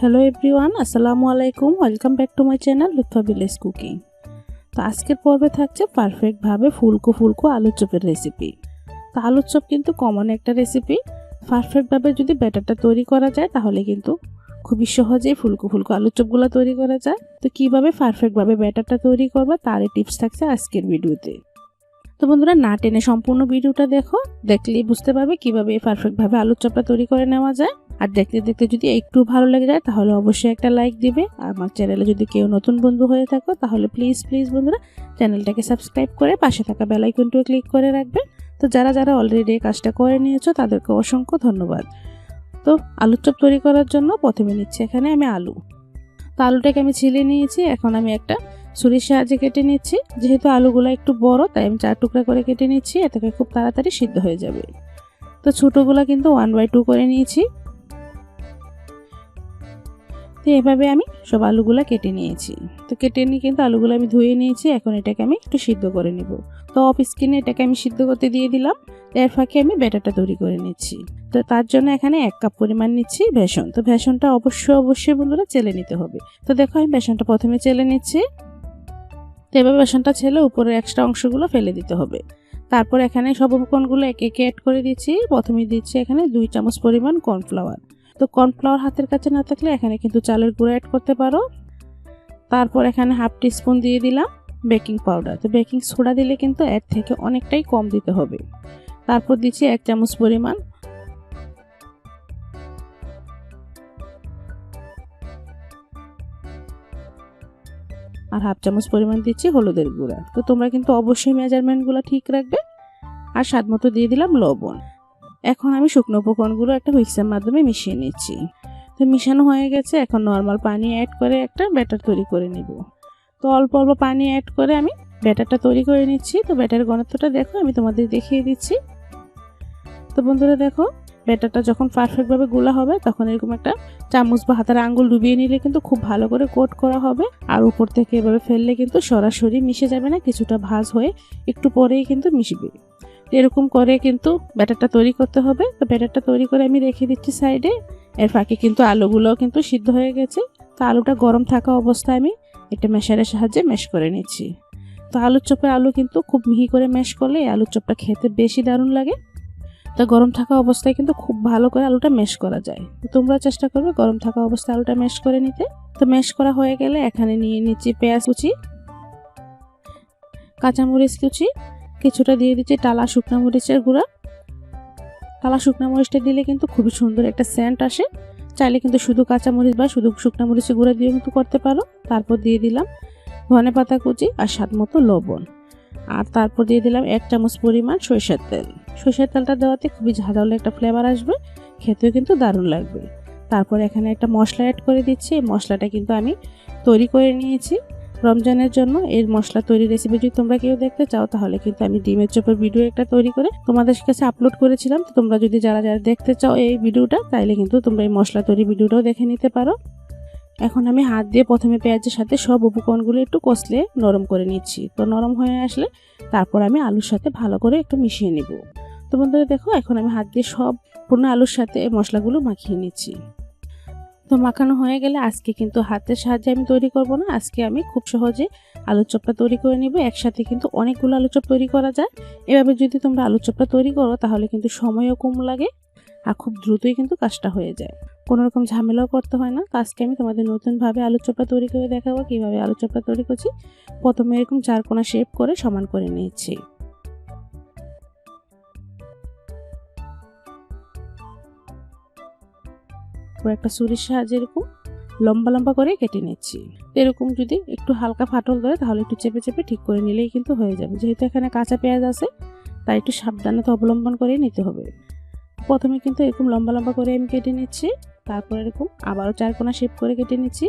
Hello everyone আসসালামু আলাইকুম welcome back to my channel Lutfa village cooking তো আজকের পর্বে থাকছে পারফেক্টভাবে ফুলকো ফুলকো আলুর চপের রেসিপি তো আলুর চপ কিন্তু কমন একটা রেসিপি পারফেক্টভাবে যদি ব্যাটারটা তৈরি করা যায়, তাহলে কিন্তু খুবই সহজেই ফুলকো ফুলকো আলুর চপগুলো তৈরি করা যায়। তো কীভাবে পারফেক্টভাবে ব্যাটারটা তৈরি করবে, তারই টিপস থাকছে আজকের ভিডিওতে। তো বন্ধুরা, না টেনে সম্পূর্ণ ভিডিওটা দেখো। দেখলেই বুঝতে পারবে কীভাবে পারফেক্টভাবে আলুর চপটা তৈরি করে নেওয়া যায়। আর দেখতে দেখতে যদি একটু ভালো লেগে যায়, তাহলে অবশ্যই একটা লাইক দিবে। আর আমার চ্যানেলে যদি কেউ নতুন বন্ধু হয়ে থাকো, তাহলে প্লিজ প্লিজ বন্ধুরা চ্যানেলটাকে সাবস্ক্রাইব করে পাশে থাকা বেলাইকনটিও ক্লিক করে রাখবে। তো যারা যারা অলরেডি এই কাজটা করে নিয়েছো, তাদেরকে অসংখ্য ধন্যবাদ। তো আলুর চপ তৈরি করার জন্য প্রথমে নিচ্ছি এখানে আমি আলু। তো আলুটাকে আমি ছিলে নিয়েছি, এখন আমি একটা ছুরির সাহায্যে কেটে নিচ্ছি। যেহেতু আলুগুলো একটু বড়, তাই আমি চার টুকরা করে কেটে নিচ্ছি এতে খুব তাড়াতাড়ি সিদ্ধ হয়ে যাবে। তো ছোটোগুলো কিন্তু ওয়ান বাই টু করে নিয়েছি। তো এভাবে আমি সব আলুগুলো কেটে নিয়েছি। তো কেটে নিয়ে কিন্তু আলুগুলো আমি ধুয়ে নিয়েছি, এখন এটাকে আমি একটু সিদ্ধ করে নিব। তো অফ স্কিনে এটাকে আমি সিদ্ধ করতে দিয়ে দিলাম, এর ফাঁকে আমি ব্যাটারটা তৈরি করে নিচ্ছি। তো তার জন্য এখানে এক কাপ পরিমাণ নিচ্ছি বেসন। তো বেসনটা অবশ্যই অবশ্যই বন্ধুরা চেলে নিতে হবে। তো দেখো আমি বেসনটা প্রথমে চেলে নিচ্ছি। তো এভাবে বেসনটা ছেলে উপরের এক্সট্রা অংশগুলো ফেলে দিতে হবে। তারপর এখানে সব উপকরণগুলো একে একে অ্যাড করে দিচ্ছি। প্রথমে দিচ্ছি এখানে দুই চামচ পরিমাণ কর্নফ্লাওয়ার তো কর্নফ্লাওয়ার হাতের কাছে না থাকলে এখানে কিন্তু চালের গুঁড়ো অ্যাড করতে পারো। তারপর এখানে হাফ টিস্পুন দিয়ে দিলাম বেকিং পাউডার তো বেকিং সোডা দিলে কিন্তু এর থেকে অনেকটাই কম দিতে হবে। তারপর দিচ্ছি এক চামচ পরিমাণ আর হাফ চামচ পরিমাণ দিচ্ছি হলুদের গুঁড়া। তো তোমরা কিন্তু অবশ্যই মেজারমেন্টগুলো ঠিক রাখবে। আর স্বাদ মতো দিয়ে দিলাম লবণ। এখন আমি শুকনো উপকরণগুলো একটা মিক্সার মাধ্যমে মিশিয়ে নিচ্ছি। তো মিশানো হয়ে গেছে, এখন নর্মাল পানি অ্যাড করে একটা ব্যাটার তৈরি করে নিব। তো অল্প অল্প পানি অ্যাড করে আমি ব্যাটারটা তৈরি করে নিচ্ছি। তো ব্যাটার ঘনত্বটা দেখো, আমি তোমাদের দেখিয়ে দিচ্ছি। তো বন্ধুরা দেখো, ব্যাটারটা যখন পারফেক্টভাবে গোলা হবে, তখন এরকম একটা চামচ বা হাতের আঙুল ডুবিয়ে নিলে কিন্তু খুব ভালো করে কোট করা হবে। আর উপর থেকে এভাবে ফেললে কিন্তু সরাসরি মিশে যাবে না, কিছুটা ভাজ হয়ে একটু পরেই কিন্তু মিশবে। এরকম করে কিন্তু ব্যাটারটা তৈরি করতে হবে। তো ব্যাটারটা তৈরি করে আমি রেখে দিচ্ছি সাইডে। এর ফাঁকে কিন্তু আলুগুলোও কিন্তু সিদ্ধ হয়ে গেছে। তো আলুটা গরম থাকা অবস্থায় আমি এটা মেশারের সাহায্যে ম্যাশ করে নিচ্ছি। তো আলুর চপে আলু কিন্তু খুব মিহি করে ম্যাশ করলে আলুর চপটা খেতে বেশি দারুণ লাগে। তো গরম থাকা অবস্থায় কিন্তু খুব ভালো করে আলুটা ম্যাশ করা যায়। তোমরা চেষ্টা করবে গরম থাকা অবস্থায় আলুটা ম্যাশ করে নিতে। তো ম্যাশ করা হয়ে গেলে এখানে নিয়ে নিচ্ছি পেঁয়াজ কুচি, কাঁচামরিচ কুচি কিছুটা দিয়ে দিচ্ছি টালা শুকনো মরিচের গুঁড়া। টালা শুকনো মরিচটা দিলে কিন্তু খুবই সুন্দর একটা সেন্ট আসে। চাইলে কিন্তু শুধু কাঁচা মরিচ বা শুধু শুকনো মরিচের গুঁড়া দিয়ে কিন্তু করতে পারো। তারপর দিয়ে দিলাম ধনে পাতা কুচি আর স্বাদ মতো লবণ। আর তারপর দিয়ে দিলাম এক চামচ পরিমাণ সরিষার তেল। সরিষার তেলটা দেওয়াতে খুবই ঝাঁঝালো একটা ফ্লেভার আসবে, খেতেও কিন্তু দারুণ লাগবে। তারপর এখানে একটা মশলা অ্যাড করে দিচ্ছি। এই মশলাটা কিন্তু আমি তৈরি করে নিয়েছি। রমজানের জন্য এর মশলা তৈরি রেসিপি যদি তোমরা কেউ দেখতে চাও, তাহলে কিন্তু আমি ডিমের চপের ভিডিও একটা তৈরি করে তোমাদের কাছে আপলোড করেছিলাম। তো তোমরা যদি যারা যারা দেখতে চাও এই ভিডিওটা তাইলে কিন্তু তোমরা এই মশলা তৈরি ভিডিওটাও দেখে নিতে পারো। এখন আমি হাত দিয়ে প্রথমে পেঁয়াজের সাথে সব উপকরণগুলো একটু কষলে নরম করে নিচ্ছি। তো নরম হয়ে আসলে তারপর আমি আলুর সাথে ভালো করে একটু মিশিয়ে নিব। তো বন্ধুরা দেখো, এখন আমি হাত দিয়ে সব পূর্ণ আলুর সাথে এই মশলাগুলো মাখিয়ে নিচ্ছি। তো মাখানো হয়ে গেলে আজকে কিন্তু হাতের সাহায্যে আমি তৈরি করব না। আজকে আমি খুব সহজে আলুর চপটা তৈরি করে নিব। একসাথে কিন্তু অনেকগুলো আলু চপ তৈরি করা যায়। এভাবে যদি তোমরা আলুর চপটা তৈরি করো, তাহলে কিন্তু সময়ও কম লাগে আর খুব দ্রুতই কিন্তু কাজটা হয়ে যায়। কোনো রকম ঝামেলাও করতে হয় না। তো আজকে আমি তোমাদের নতুনভাবে আলুর চপটা তৈরি করে দেখাবো, কীভাবে আলুর চপটা তৈরি করছি। প্রথমে এরকম চার কোনা শেপ করে সমান করে নিয়েছি। একটা ছুরির সাহায্যে এরকম লম্বা লম্বা করে কেটে নিচ্ছি। এরকম যদি একটু হালকা ফাটল ধরে তাহলে একটু চেপে চেপে ঠিক করে নিলেই কিন্তু হয়ে যাবে। যেহেতু এখানে কাঁচা পেঁয়াজ আছে, তাই একটু সাবধানতা অবলম্বন করে নিতে হবে। প্রথমে কিন্তু এরকম লম্বা লম্বা করে আমি কেটে নিচ্ছি, তারপর এরকম আবারও চার কোনা শেপ করে কেটে নিচ্ছি।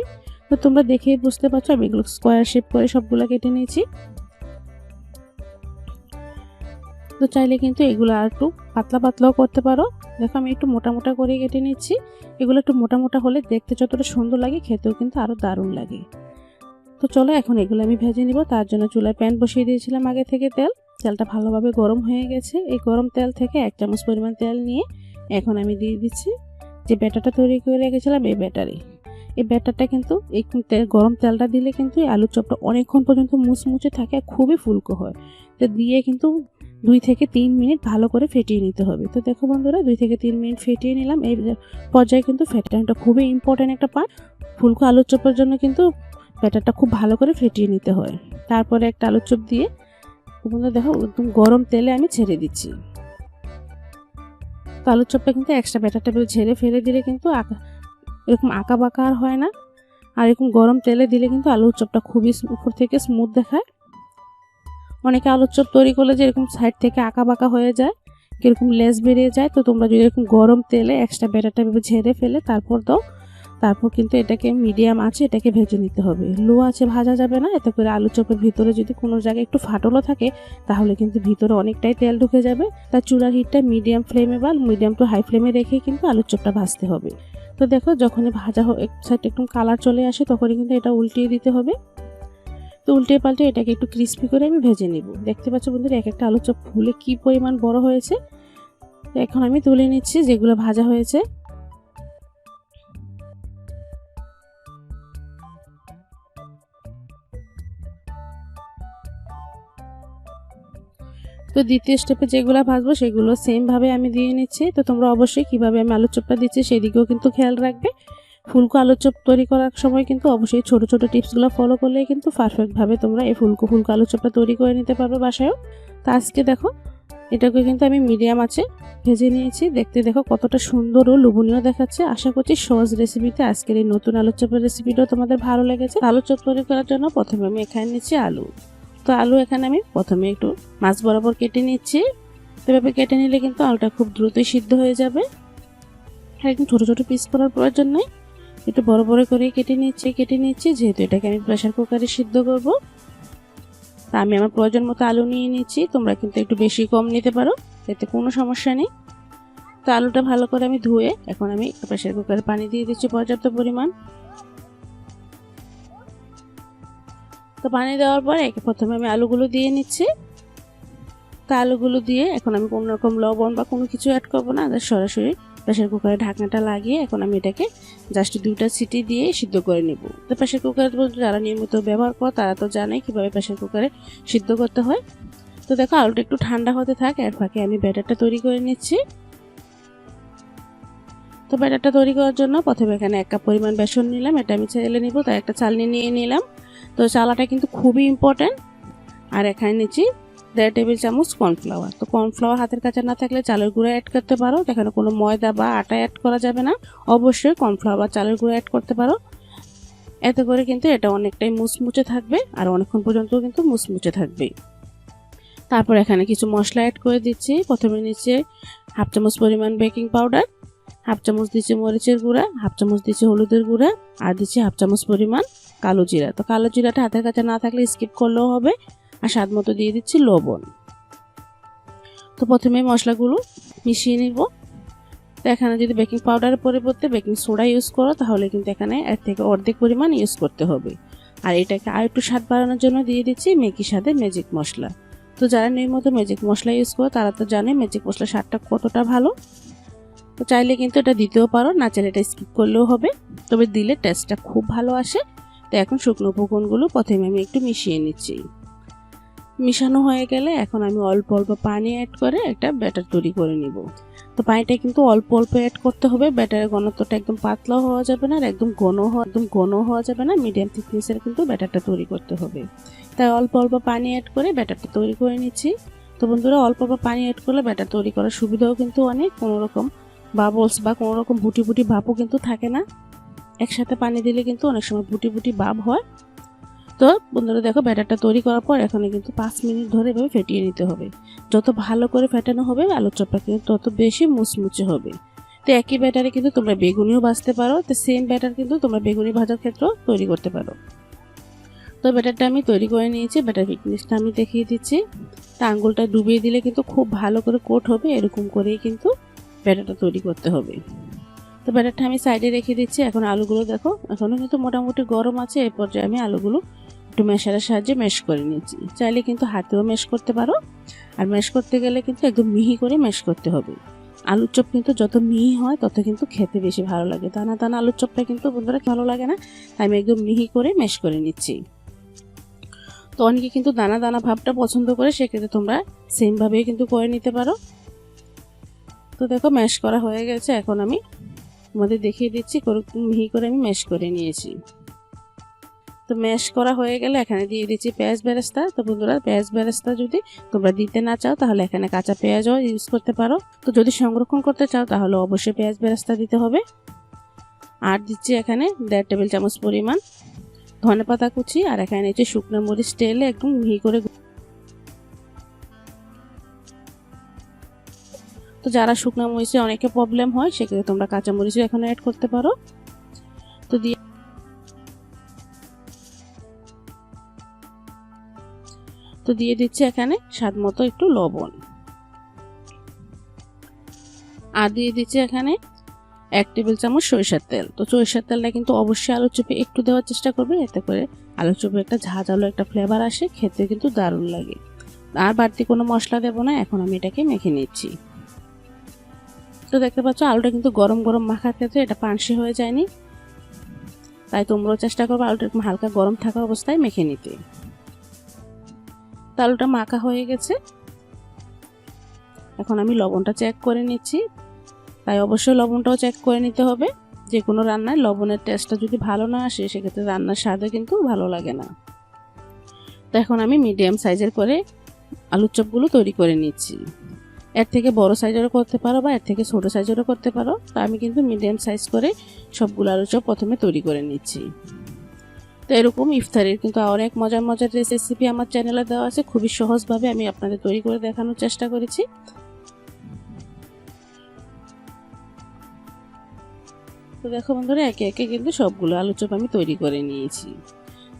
তো তোমরা দেখেই বুঝতে পারছ, আমি এগুলো স্কোয়ার শেপ করে সবগুলো কেটে নিয়েছি। তো চাইলে কিন্তু এগুলো আর একটু পাতলা পাতলাও করতে পারো। দেখো আমি একটু মোটা মোটা করে কেটে নিচ্ছি। এগুলো একটু মোটা মোটা হলে দেখতে যতটা সুন্দর লাগে, খেতেও কিন্তু আরও দারুণ লাগে। তো চলো এখন এগুলো আমি ভেজে নিব। তার জন্য চুলায় প্যান বসিয়ে দিয়েছিলাম আগে থেকে তেল। তেলটা ভালোভাবে গরম হয়ে গেছে। এই গরম তেল থেকে এক চামচ পরিমাণ তেল নিয়ে এখন আমি দিয়ে দিচ্ছি যে ব্যাটারটা তৈরি করে রেখেছিলাম, এই ব্যাটারি। এই ব্যাটারটা কিন্তু এই তেল গরম তেলটা দিলে কিন্তু এই আলুর চপটা অনেকক্ষণ পর্যন্ত মুচমুচে থাকে, খুবই ফুলকো হয়। তো দিয়ে কিন্তু দুই থেকে তিন মিনিট ভালো করে ফেটিয়ে নিতে হবে। তো দেখো বন্ধুরা, দুই থেকে তিন মিনিট ফেটিয়ে নিলাম। এই পর্যায়ে কিন্তু ফেটানোটা খুবই ইম্পর্ট্যান্ট একটা পার্ট ফুলকো আলুর চপের জন্য কিন্তু ব্যাটারটা খুব ভালো করে ফেটিয়ে নিতে হয়। তারপরে একটা আলুর চপ দিয়ে বন্ধুরা দেখো, একদম গরম তেলে আমি ছেড়ে দিচ্ছি। তো আলুর চপটা কিন্তু এক্সট্রা ব্যাটারটা ঝেড়ে ফেলে দিলে কিন্তু আঁকা এরকম আঁকা বাঁকা আর হয় না। আর এরকম গরম তেলে দিলে কিন্তু আলুর চপটা খুবই উপর থেকে স্মুথ দেখায়। অনেকে আলুর চপ তৈরি করলে যে এরকম সাইড থেকে আঁকা বাঁকা হয়ে যায়, কীরকম লেস বেরিয়ে যায়, তো তোমরা যদি এরকম গরম তেলে এক্সট্রা ব্যাটারটা ঝেড়ে ফেলে তারপর দাও। তারপর কিন্তু এটাকে মিডিয়াম আছে এটাকে ভেজে নিতে হবে। লো আছে ভাজা যাবে না, এতে করে আলু চপের ভিতরে যদি কোনো জায়গায় একটু ফাটলও থাকে, তাহলে কিন্তু ভিতরে অনেকটাই তেল ঢুকে যাবে। তার চূড়ার হিটটা মিডিয়াম ফ্লেমে বা মিডিয়াম টু হাই ফ্লেমে রেখে কিন্তু আলুর চপটা ভাজতে হবে। তো দেখো যখনই ভাজা এক সাইড একটু কালার চলে আসে, তখনই কিন্তু এটা উল্টিয়ে দিতে হবে। তো উল্টে পাল্টে এটাকে একটু ক্রিস্পি করে আমি ভেজে নিব। দেখতে পাচ্ছ বন্ধুরা, এক একটা আলুর চপ ফুলে কী পরিমাণ বড় হয়েছে। তো এখন আমি তুলে নিচ্ছি যেগুলো ভাজা হয়েছে। তো দ্বিতীয় স্টেপে যেগুলো ভাজবো সেগুলো সেমভাবে আমি দিয়ে নিচ্ছি। তো তোমরা অবশ্যই কীভাবে আমি আলুর চপটা দিচ্ছি সেদিকেও কিন্তু খেয়াল রাখবে। ফুলকো আলুর চপ তৈরি করার সময় কিন্তু অবশ্যই ছোটো ছোটো টিপসগুলো ফলো করলেই কিন্তু পারফেক্টভাবে তোমরা এই ফুলকো ফুলকো আলুর চপটা তৈরি করে নিতে পারবে বাসায়ও। তো আজকে দেখো, এটাকে কিন্তু আমি মিডিয়াম আছে ভেজে নিয়েছি। দেখতে দেখো কতটা সুন্দর ও লোভনীয় দেখাচ্ছে। আশা করছি সহজ রেসিপিতে আজকের এই নতুন আলুর চপের রেসিপিটাও তোমাদের ভালো লেগেছে। আলুর চপ তৈরি করার জন্য প্রথমে আমি এখানে নিচ্ছি আলু। তো আলু এখানে আমি প্রথমে একটু মাছ বরাবর কেটে নিচ্ছি। এভাবে কেটে নিলে কিন্তু আলুটা খুব দ্রুতই সিদ্ধ হয়ে যাবে। একদম ছোটো ছোটো পিস করার প্রয়োজন নেই। একটু বড় বড় করে কেটে নিচ্ছি কেটে নিচ্ছি। যেহেতু এটাকে আমি প্রেশার কুকারে সিদ্ধ করব, তা আমি আমার প্রয়োজন মতো আলু নিয়ে নিচ্ছি। তোমরা কিন্তু একটু বেশি কম নিতে পারো, এতে কোনো সমস্যা নেই। তো আলুটা ভালো করে আমি ধুয়ে এখন আমি প্রেশার কুকারে পানি দিয়ে দিচ্ছি পর্যাপ্ত পরিমাণ। তো পানি দেওয়ার পর একে প্রথমে আমি আলুগুলো দিয়ে নিচ্ছি। তা আলুগুলো দিয়ে এখন আমি কোনো রকম লবণ বা কোনো কিছু অ্যাড করব না সরাসরি প্রেশার কুকারে ঢাকনাটা লাগিয়ে এখন আমি এটাকে জাস্ট দুইটা সিটি দিয়ে সিদ্ধ করে নেব। তো প্রেশার কুকারে যারা নিয়মিত ব্যবহার করে, তারা তো জানে কীভাবে প্রেশার কুকারে সিদ্ধ করতে হয়। তো দেখো, আলুটা একটু ঠান্ডা হতে থাক, এর ফাঁকে আমি ব্যাটারটা তৈরি করে নিচ্ছি। তো ব্যাটারটা তৈরি করার জন্য প্রথমে এখানে এক কাপ পরিমাণ বেসন নিলাম, এটা আমি ছেলে নিব, তাই একটা চালনি নিয়ে নিলাম। তো চালাটা কিন্তু খুবই ইম্পর্ট্যান্ট আর এখানে নিচ্ছি দেড় টেবিল চামচ কর্নফ্লাওয়ার তো কর্নফ্লাওয়ার হাতের কাছে না থাকলে চালের গুঁড়ো অ্যাড করতে পারো। এখানে কোনো ময়দা বা আটা অ্যাড করা যাবে না। অবশ্যই কর্নফ্লাওয়ার বা চালের গুঁড়ো অ্যাড করতে পারো। এতে করে কিন্তু এটা অনেকটাই মুচমুচে থাকবে আর অনেকক্ষণ পর্যন্ত কিন্তু মুচমুচে থাকবে তারপর এখানে কিছু মশলা অ্যাড করে দিচ্ছি। প্রথমে নিচে হাফ চামচ পরিমাণ বেকিং পাউডার হাফ চামচ দিচ্ছি মরিচের গুঁড়া, হাফ চামচ দিচ্ছি হলুদের গুঁড়া আর দিচ্ছি হাফ চামচ পরিমাণ কালো জিরা। তো কালো জিরাটা হাতের কাছে না থাকলে স্কিপ করলেও হবে। আর স্বাদ মতো দিয়ে দিচ্ছি লবণ। তো প্রথমে মশলাগুলো মিশিয়ে নিব। তো এখানে যদি বেকিং পাউডারের পরিবর্তে বেকিং সোডা ইউজ করো, তাহলে কিন্তু এখানে এর থেকে অর্ধেক পরিমাণ ইউজ করতে হবে। আর এটাকে আর একটু স্বাদ বাড়ানোর জন্য দিয়ে দিচ্ছি মেকি স্বাদে ম্যাজিক মশলা। তো যারা নিয়মিত ম্যাজিক মশলা ইউজ করো, তারা তো জানে ম্যাজিক মশলার স্বাদটা কতটা ভালো। তো চাইলে কিন্তু এটা দিতেও পারো, না চাইলে এটা স্কিপ করলেও হবে। তবে দিলে টেস্টটা খুব ভালো আসে। তো এখন শুকনো উপকরণগুলো প্রথমে আমি একটু মিশিয়ে নিচ্ছি। মিশানো হয়ে গেলে এখন আমি অল্প অল্প পানি অ্যাড করে একটা ব্যাটার তৈরি করে নিব। তো পানিটা কিন্তু অল্প অল্প অ্যাড করতে হবে ব্যাটারের ঘনত্বটা একদম পাতলাও হওয়া যাবে না আর একদম ঘন একদম ঘন হওয়া যাবে না মিডিয়াম থিকনেসের কিন্তু ব্যাটারটা তৈরি করতে হবে। তাই অল্প অল্প পানি অ্যাড করে ব্যাটারটা তৈরি করে নিচ্ছি। তো বন্ধুরা, অল্প অল্প পানি অ্যাড করলে ব্যাটার তৈরি করার সুবিধাও কিন্তু অনেক, কোনো রকম বাবলস বা কোনো রকম বুটি বুটি ভাবও কিন্তু থাকে না। একসাথে পানি দিলে কিন্তু অনেক সময় বুটি বুটি ভাব হয়। তো বন্ধুরা দেখো ব্যাটারটা তৈরি করার পর এখানে কিন্তু পাঁচ মিনিট ধরে এভাবে ফেটিয়ে নিতে হবে। যত ভালো করে ফেটানো হবে, আলুর চপটা কিন্তু তত বেশি মুচমুচে হবে। তো একই ব্যাটারে কিন্তু তোমরা বেগুনিও ভাজতে পারো, তো সেম ব্যাটার কিন্তু তোমরা বেগুনি ভাজার ক্ষেত্রেও তৈরি করতে পারো। তো ব্যাটারটা আমি তৈরি করে নিয়েছি, ব্যাটার ফিটনেসটা আমি দেখিয়ে দিচ্ছি। তা আঙুলটা ডুবিয়ে দিলে কিন্তু খুব ভালো করে কোট হবে, এরকম করেই কিন্তু ব্যাটারটা তৈরি করতে হবে। তো ব্যাটারটা আমি সাইডে রেখে দিচ্ছি, এখন আলুগুলো দেখো এখনও কিন্তু মোটামুটি গরম আছে এর পর্যায়ে আমি আলুগুলো একটু মেশারের সাহায্যে মেশ করে নিচ্ছি চাইলে কিন্তু হাতেও মেশ করতে পারো, আর মেশ করতে গেলে কিন্তু একদম মিহি করে মেশ করতে হবে। আলুর চপ কিন্তু যত মিহি হয়, তত কিন্তু খেতে বেশি ভালো লাগে। দানা দানা আলুর চপটা কিন্তু বন্ধুরা ভালো লাগে না, তাই আমি একদম মিহি করে ম্যাশ করে নিচ্ছি। তো অনেকে কিন্তু দানা দানা ভাবটা পছন্দ করে, সেক্ষেত্রে তোমরা সেমভাবেই কিন্তু করে নিতে পারো। তো দেখো ম্যাশ করা হয়ে গেছে। এখন আমি তোমাদের দেখিয়ে দিচ্ছি মিহি করে আমি ম্যাশ করে নিয়েছি। তো ম্যাশ করা হয়ে গেলে এখানে দিয়ে দিচ্ছি পেঁয়াজ বেরেস্তা। তো বন্ধুরা, পেঁয়াজ বেরেস্তা যদি তোমরা দিতে না চাও, তাহলে এখানে কাঁচা পেঁয়াজও ইউজ করতে পারো। তো যদি সংরক্ষণ করতে চাও, তাহলে অবশ্যই পেঁয়াজ বেরেস্তা দিতে হবে। আর দিচ্ছি এখানে দেড় টেবিল চামচ পরিমাণ ধনে পাতা কুচি, আর এখানে হচ্ছে শুকনো মরিচ তেলে একদম মিহি করে তো যারা শুকনো মরিচে অনেকে প্রবলেম হয়, সেক্ষেত্রে তোমরা কাঁচা মরিচও এখানে অ্যাড করতে পারো। তো দিয়ে তো দিয়ে দিচ্ছি এখানে, স্বাদ মতো একটু লবণ। আর দিয়ে দিচ্ছি এখানে এক টেবিল চামচ সরিষার তেল। তো সরিষার তেলটা কিন্তু অবশ্যই আলু চপে একটু দেওয়ার চেষ্টা করবে, এতে করে আলু চপে একটা ঝাঁঝালো একটা ফ্লেভার আসে, খেতে কিন্তু দারুণ লাগে। আর বাড়তি কোনো মশলা দেবো না, এখন আমি এটাকে মেখে নিচ্ছি। তো দেখতে পাচ্ছ, আলুটা কিন্তু গরম গরম মাখার ক্ষেত্রে এটা পানসি হয়ে যায়নি। তাই তোমরাও চেষ্টা করব আলুটা হালকা গরম থাকা অবস্থায় মেখে নিতে। আলুটা মাখা হয়ে গেছে। এখন আমি লবণটা চেক করে নিচ্ছি। তাই অবশ্যই লবণটাও চেক করে নিতে হবে। যে কোনো রান্নায় লবণের টেস্টটা যদি ভালো না আসে, সেক্ষেত্রে রান্নার স্বাদও কিন্তু ভালো লাগে না। তো এখন আমি মিডিয়াম সাইজের করে আলুর চপগুলো তৈরি করে নিচ্ছি। এর থেকে বড় সাইজেরও করতে পারো বা এর থেকে ছোটো সাইজেরও করতে পারো। তো আমি কিন্তু মিডিয়াম সাইজ করে সবগুলো আলু চপ প্রথমে তৈরি করে নিচ্ছি। তো এরকম ইফতারের। কিন্তু অনেক মজার মজার রেসিপি আমার চ্যানেলে দেওয়া আছে। খুবই সহজভাবে আমি আপনাদের তৈরি করে দেখানোর চেষ্টা করেছি। তো দেখো বন্ধুরা, একে একে কিন্তু সবগুলো আলু চপ আমি তৈরি করে নিয়েছি।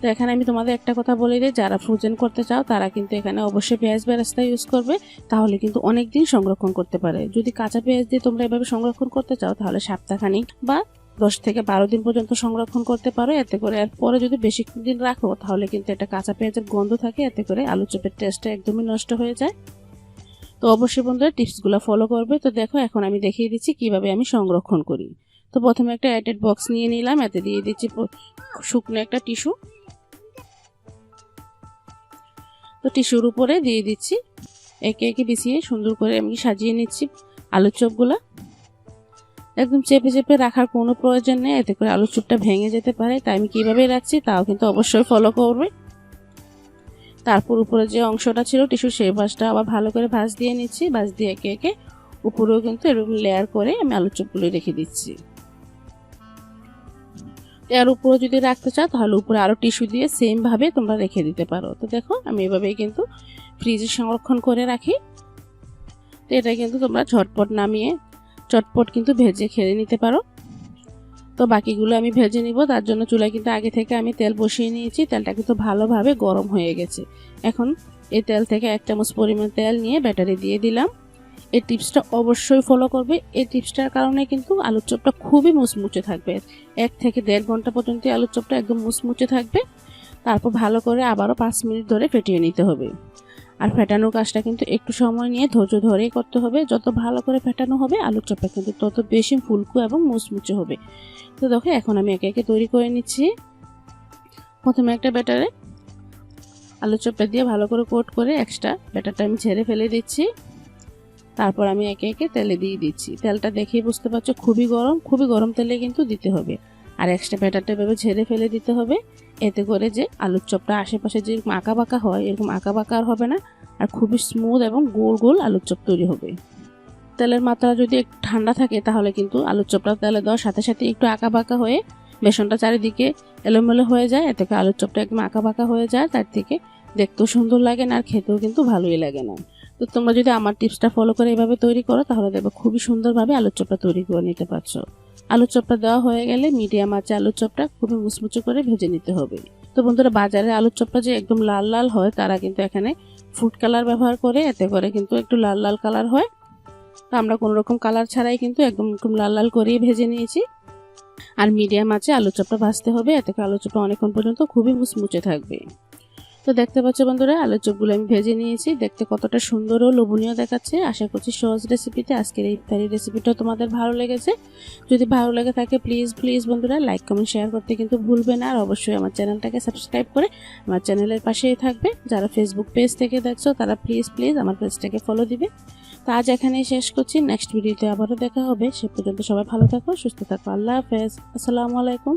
তো এখানে আমি তোমাদের একটা কথা বলে দিই, যারা ফ্রোজেন করতে চাও, তারা কিন্তু এখানে অবশ্যই পেঁয়াজ বেরাস্তা ইউজ করবে। তাহলে কিন্তু অনেক দিন সংরক্ষণ করতে পারে। যদি কাঁচা পেঁয়াজ দিয়ে তোমরা এভাবে সংরক্ষণ করতে চাও, তাহলে সপ্তাহখানিক বা দশ থেকে বারো দিন পর্যন্ত সংরক্ষণ করতে পারো, এতে করে এরপরে যদি বেশি দিন রাখো, তাহলে কিন্তু এটা কাঁচা পেঁয়াজের গন্ধ থাকে, এতে করে আলু চপের টেস্টটা একদমই নষ্ট হয়ে যায়। তো অবশ্যই বন্ধুরা টিপসগুলো ফলো করবে। তো দেখো, এখন আমি দেখিয়ে দিচ্ছি কীভাবে আমি সংরক্ষণ করি। তো প্রথমে একটা অ্যাটেড বক্স নিয়ে নিলাম, এতে দিয়ে দিচ্ছি শুকনো একটা টিস্যু তো টিস্যুর উপরে দিয়ে দিচ্ছি, একে একে বিছিয়ে সুন্দর করে আমি সাজিয়ে নিচ্ছি আলুর চপগুলো। একদম চেপে চেপে রাখার কোনো প্রয়োজন নেই। এতে করে আলুর চুপটা ভেঙে যেতে পারে। তাই আমি কীভাবে রাখছি তাও কিন্তু অবশ্যই ফলো করবে। তারপর উপরে যে অংশটা ছিল, টিস্যু সেই ভাঁজটা আবার ভালো করে ভাঁজ দিয়ে নিচ্ছি। ভাঁজ দিয়ে একে একে উপরেও কিন্তু এরকম লেয়ার করে আমি আলুর চুপগুলো রেখে দিচ্ছি। এর উপরে যদি রাখতে চাও, তাহলে উপরে আরও টিস্যু দিয়ে সেমভাবে তোমরা রেখে দিতে পারো। তো দেখো, আমি এভাবেই কিন্তু ফ্রিজে সংরক্ষণ করে রাখি। তো এটা কিন্তু তোমরা ঝটপট নামিয়ে চটপট কিন্তু ভেজে খেয়ে নিতে পারো। তো বাকিগুলো আমি ভেজে নিব, তার জন্য চুলায় কিন্তু আগে থেকে আমি তেল বসিয়ে নিয়েছি। তেলটা কিন্তু ভালোভাবে গরম হয়ে গেছে। এখন এই তেল থেকে এক চামচ পরিমাণ তেল নিয়ে ব্যাটারি দিয়ে দিলাম। এই টিপসটা অবশ্যই ফলো করবে। এই টিপসটার কারণে কিন্তু আলুর চপটা খুবই মুচমুচে থাকবে। এক থেকে দেড় ঘণ্টা পর্যন্ত আলুর চপটা একদম মুচমুচে থাকবে। তারপর ভালো করে আবারও পাঁচ মিনিট ধরে ফেটিয়ে নিতে হবে। আর ফেটানোর কাজটা কিন্তু একটু সময় নিয়ে ধৈর্য ধরেই করতে হবে। যত ভালো করে ফেটানো হবে, আলুর চপটা কিন্তু তত বেশি ফুলকু এবং মুচমুচে হবে। তো দেখো, এখন আমি একে একে তৈরি করে নিচ্ছি। প্রথমে একটা ব্যাটারে আলুর চপটা দিয়ে ভালো করে কোট করে এক্সট্রা ব্যাটারটা আমি ছেড়ে ফেলে দিচ্ছি। তারপর আমি একে একে তেলে দিয়ে দিচ্ছি। তেলটা দেখেই বুঝতে পারছ, খুবই গরম খুবই গরম তেলে কিন্তু দিতে হবে। আর এক্সট্রা ব্যাটারটা এভাবে ঝেড়ে ফেলে দিতে হবে। এতে করে যে আলুর চপটা আশেপাশে যে আঁকা বাঁকা হয়, এরকম আঁকা বাঁকা আর হবে না। আর খুবই স্মুথ এবং গোল গোল আলুর চপ তৈরি হবে। তেলের মাত্রা যদি একটু ঠান্ডা থাকে, তাহলে কিন্তু আলুর চপটা তেলে দেওয়ার সাথে সাথে একটু আঁকা বাঁকা হয়ে বেসনটা চারিদিকে এলোমেলো হয়ে যায়। এতে করে আলুর চপটা একদম আঁকা বাঁকা হয়ে যায়। তার থেকে দেখতেও সুন্দর লাগে না, আর খেতেও কিন্তু ভালোই লাগে না। তো তোমরা যদি আমার টিপসটা ফলো করে এভাবে তৈরি করো, তাহলে দেখবে খুবই সুন্দরভাবে আলুর চপটা তৈরি করে নিতে পারছ। আলুর চপটা দেওয়া হয়ে গেলে মিডিয়াম আছে আলুর চপটা খুবই মুচমুচে করে ভেজে নিতে হবে। তো বন্ধুরা, বাজারে আলুর চপটা যে একদম লাল লাল হয়, তারা কিন্তু এখানে ফুড কালার ব্যবহার করে, এতে করে কিন্তু একটু লাল লাল কালার হয়। তো আমরা কোনো রকম কালার ছাড়াই কিন্তু একদম একদম লাল লাল করেই ভেজে নিয়েছি। আর মিডিয়াম আছে আলুর চপটা ভাজতে হবে, এতে আলুর চপটা অনেকক্ষণ পর্যন্ত খুবই মুচমুচে থাকবে। তো দেখতে পাচ্ছ বন্ধুরা, আলুর চপগুলো আমি ভেজে নিয়েছি। দেখতে কতটা সুন্দর ও লোভনীয় দেখাচ্ছে। আশা করছি সহজ রেসিপিতে আজকের এই ইফতারি রেসিপিটা তোমাদের ভালো লেগেছে। যদি ভালো লেগে থাকে প্লিজ প্লিজ বন্ধুরা লাইক কমেন্ট শেয়ার করতে কিন্তু ভুলবে না। আর অবশ্যই আমার চ্যানেলটাকে সাবস্ক্রাইব করে আমার চ্যানেলের পাশেই থাকবে। যারা ফেসবুক পেজ থেকে দেখছ, তারা প্লিজ প্লিজ আমার পেজটাকে ফলো দিবে। তো আজ এখানেই শেষ করছি। নেক্সট ভিডিওতে আবারও দেখা হবে। সে পর্যন্ত সবাই ভালো থাকো, সুস্থ থাকো। আল্লাহ হাফেজ। আসসালামু আলাইকুম।